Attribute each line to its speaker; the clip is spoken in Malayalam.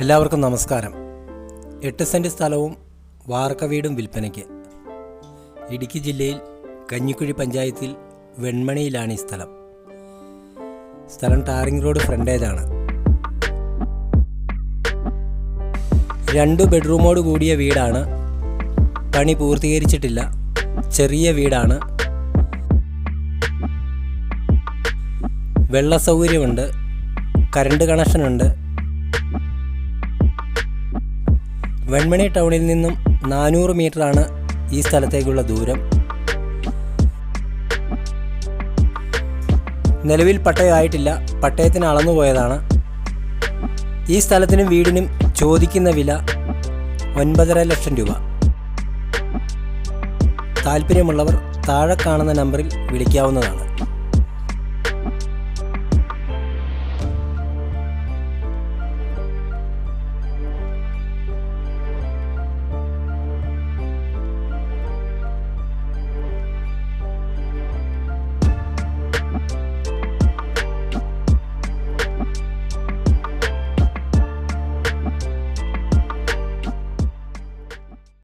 Speaker 1: എല്ലാവർക്കും നമസ്കാരം. എട്ട് സെന്റ് സ്ഥലവും വാർക്ക വീടും വിൽപ്പനയ്ക്ക്. ഇടുക്കി ജില്ലയിൽ കഞ്ഞിക്കുഴി പഞ്ചായത്തിൽ വെൺമണിയിലാണ് ഈ സ്ഥലം. സ്ഥലം ടാറിംഗ് റോഡ് ഫ്രണ്ടേജാണ്. രണ്ട് ബെഡ്റൂമോട് കൂടിയ വീടാണ്. പണി പൂർത്തീകരിച്ചിട്ടില്ല. ചെറിയ വീടാണ്. വെള്ള സൗകര്യമുണ്ട്. കറണ്ട് കണക്ഷനുണ്ട്. വെൺമണി ടൗണിൽ നിന്നും നാനൂറ് മീറ്ററാണ് ഈ സ്ഥലത്തേക്കുള്ള ദൂരം. നിലവിൽ പട്ടയമായിട്ടില്ല പട്ടയത്തിന് അളന്നു പോയതാണ്. ഈ സ്ഥലത്തിനും വീടിനും ചോദിക്കുന്ന വില ഒൻപതര ലക്ഷം രൂപ. താല്പര്യമുള്ളവർ താഴെ കാണുന്ന നമ്പറിൽ വിളിക്കാവുന്നതാണ്.